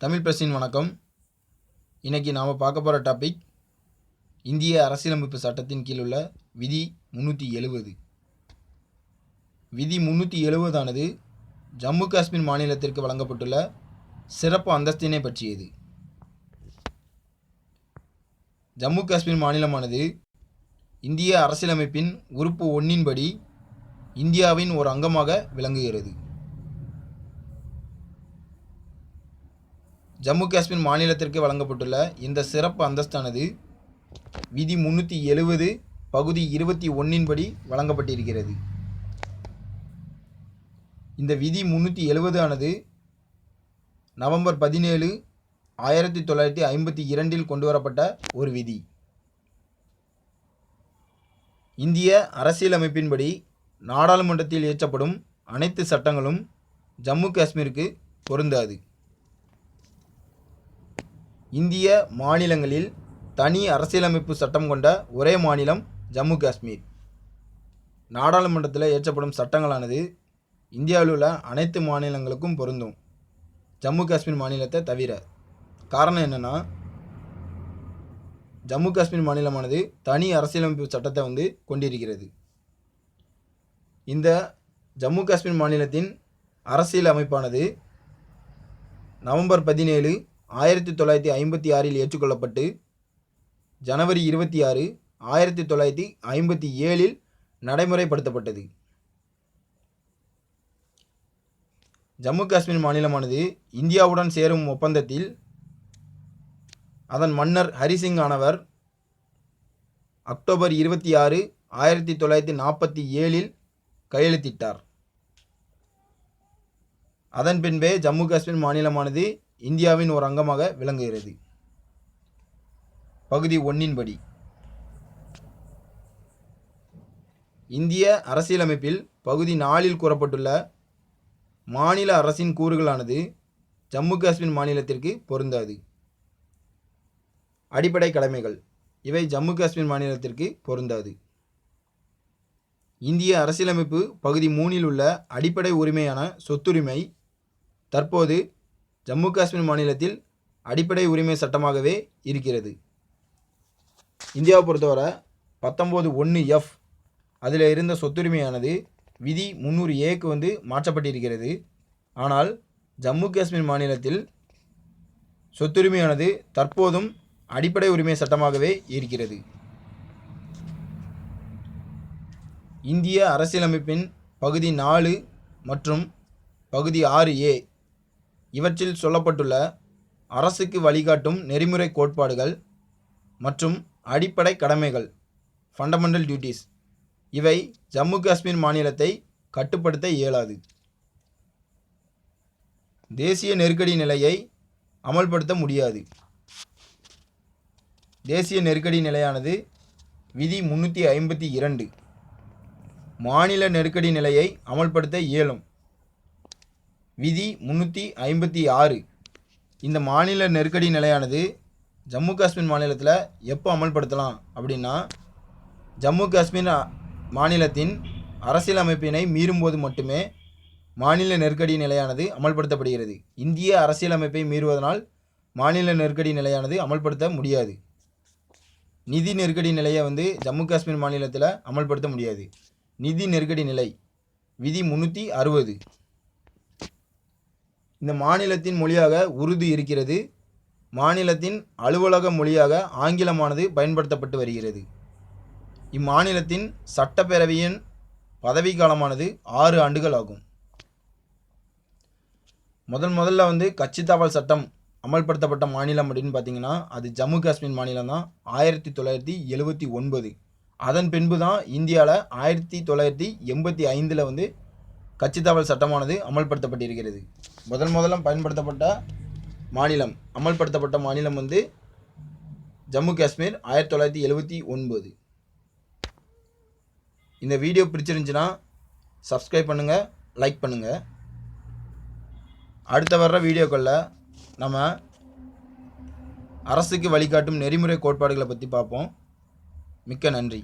தமிழ் பிரசின் வணக்கம். இன்றைக்கி நாம் பார்க்க போகிற டாபிக் இந்திய அரசியலமைப்பு சட்டத்தின் கீழ் உள்ள விதி முந்நூற்றி எழுவது. விதி முந்நூற்றி எழுபதானது ஜம்மு காஷ்மீர் மாநிலத்திற்கு வழங்கப்பட்டுள்ள சிறப்பு அந்தஸ்தினை பற்றியது. ஜம்மு காஷ்மீர் மாநிலமானது இந்திய அரசியலமைப்பின் உறுப்பு ஒன்றின்படி இந்தியாவின் ஒரு அங்கமாக விளங்குகிறது. ஜம்மு காஷ்மீர் மாநிலத்திற்கு வழங்கப்பட்டுள்ள இந்த சிறப்பு அந்தஸ்தானது விதி முந்நூற்றி எழுவது பகுதி இருபத்தி ஒன்றின்படி வழங்கப்பட்டிருக்கிறது. இந்த விதி முன்னூற்றி எழுவது ஆனது நவம்பர் பதினேழு ஆயிரத்தி தொள்ளாயிரத்தி ஐம்பத்தி இரண்டில் கொண்டு வரப்பட்ட ஒரு விதி. இந்திய அரசியலமைப்பின்படி நாடாளுமன்றத்தில் இயற்றப்படும் அனைத்து சட்டங்களும் ஜம்மு காஷ்மீருக்கு பொருந்தாது. இந்திய மாநிலங்களில் தனி அரசியலமைப்பு சட்டம் கொண்ட ஒரே மாநிலம் ஜம்மு காஷ்மீர். நாடாளுமன்றத்தில் இயற்றப்படும் சட்டங்களானது இந்தியாவில் உள்ள அனைத்து மாநிலங்களுக்கும் பொருந்தும். ஜம்மு காஷ்மீர் மாநிலத்தை தவிர காரணம் என்னென்னா ஜம்மு காஷ்மீர் மாநிலமானது தனி அரசியலமைப்பு சட்டத்தை வந்து கொண்டிருக்கிறது. இந்த ஜம்மு காஷ்மீர் மாநிலத்தின் அரசியல் அமைப்பானது நவம்பர் பதினேழு ஆயிரத்தி தொள்ளாயிரத்தி ஐம்பத்தி ஆறில் ஏற்றுக்கொள்ளப்பட்டு ஜனவரி இருபத்தி ஆறு ஆயிரத்தி தொள்ளாயிரத்தி ஐம்பத்தி ஏழில் நடைமுறைப்படுத்தப்பட்டது. ஜம்மு காஷ்மீர் மாநிலமானது இந்தியாவுடன் சேரும் ஒப்பந்தத்தில் அதன் மன்னர் ஹரிசிங் ஆனவர் அக்டோபர் இருபத்தி ஆறு ஆயிரத்தி தொள்ளாயிரத்தி நாற்பத்தி ஏழில் கையெழுத்திட்டார். அதன் பின்பே ஜம்மு காஷ்மீர் மாநிலமானது இந்தியாவின் ஒரு அங்கமாக விளங்குகிறது. பகுதி ஒன்னின்படி இந்திய அரசியலமைப்பில் பகுதி நாலில் கூறப்பட்டுள்ள மாநில அரசின் கூறுகளானது ஜம்மு காஷ்மீர் மாநிலத்திற்கு பொருந்தாது. அடிப்படை கடமைகள். இவை ஜம்மு காஷ்மீர் மாநிலத்திற்கு பொருந்தாது. இந்திய அரசியலமைப்பு பகுதி மூணில் உள்ள அடிப்படை உரிமையான சொத்துரிமை தற்போது ஜம்மு காஷ்மீர் மாநிலத்தில் அடிப்படை உரிமை சட்டமாகவே இருக்கிறது. இந்தியாவை பொறுத்தவரை பத்தொம்போது ஒன்று எஃப் அதில் இருந்த சொத்துரிமையானது விதி முந்நூறு ஏக்கு வந்து மாற்றப்பட்டிருக்கிறது. ஆனால் ஜம்மு காஷ்மீர் மாநிலத்தில் சொத்துரிமையானது தற்போதும் அடிப்படை உரிமை சட்டமாகவே இருக்கிறது. இந்திய அரசியலமைப்பின் பகுதி நாலு மற்றும் பகுதி ஆறு ஏ இவற்றில் சொல்லப்பட்டுள்ள அரசுக்கு வழிகாட்டும் நெறிமுறை கோட்பாடுகள் மற்றும் அடிப்படை கடமைகள் ஃபண்டமெண்டல் டியூட்டிஸ் இவை ஜம்மு காஷ்மீர் மாநிலத்தை கட்டுப்படுத்த இயலாது. தேசிய நெருக்கடி நிலையை அமல்படுத்த முடியாது. தேசிய நெருக்கடி நிலையானது விதி முன்னூற்றி ஐம்பத்தி இரண்டு. மாநில நெருக்கடி நிலையை அமல்படுத்த இயலும். விதி முந்நூற்றி ஐம்பத்தி ஆறு. இந்த மாநில நெருக்கடி நிலையானது ஜம்மு காஷ்மீர் மாநிலத்தில் எப்போ அமல்படுத்தலாம் அப்படின்னா ஜம்மு காஷ்மீர் மாநிலத்தின் அரசியலமைப்பினை மீறும்போது மட்டுமே மாநில நெருக்கடி நிலையானது அமல்படுத்தப்படுகிறது. இந்திய அரசியலமைப்பை மீறுவதனால் மாநில நெருக்கடி நிலையானது அமல்படுத்த முடியாது. நிதி நெருக்கடி நிலையை வந்து ஜம்மு காஷ்மீர் மாநிலத்தில் அமல்படுத்த முடியாது. நிதி நெருக்கடி நிலை விதி முந்நூற்றி அறுபது. இந்த மாநிலத்தின் மொழியாக உருது இருக்கிறது. மாநிலத்தின் அலுவலக மொழியாக ஆங்கிலமானது பயன்படுத்தப்பட்டு வருகிறது. இம்மாநிலத்தின் சட்டப்பேரவையின் பதவிக்காலமானது ஆறு ஆண்டுகள் ஆகும். முதல் முதல்ல வந்து கட்சி தாவல் சட்டம் அமல்படுத்தப்பட்ட மாநிலம் அப்படின்னு பார்த்தீங்கன்னா அது ஜம்மு காஷ்மீர் மாநிலம் தான். ஆயிரத்தி தொள்ளாயிரத்தி எழுபத்தி ஒன்பது. அதன் பின்பு தான் இந்தியாவில் ஆயிரத்தி தொள்ளாயிரத்தி எண்பத்தி ஐந்தில் வந்து கட்சித்தாவல் சட்டமானது அமல்படுத்தப்பட்டிருக்கிறது. முதல் முதலம் பயன்படுத்தப்பட்ட மாநிலம் அமல்படுத்தப்பட்ட மாநிலம் வந்து ஜம்மு காஷ்மீர் ஆயிரத்தி தொள்ளாயிரத்தி எழுபத்தி ஒன்பது. இந்த வீடியோ பிடிச்சிருந்துச்சுன்னா சப்ஸ்கிரைப் பண்ணுங்கள் லைக் பண்ணுங்கள் அடுத்த வர்ற வீடியோக்களில் நம்ம அரசுக்கு வழிகாட்டும் நெறிமுறை கோட்பாடுகளை பற்றி பார்ப்போம். மிக்க நன்றி.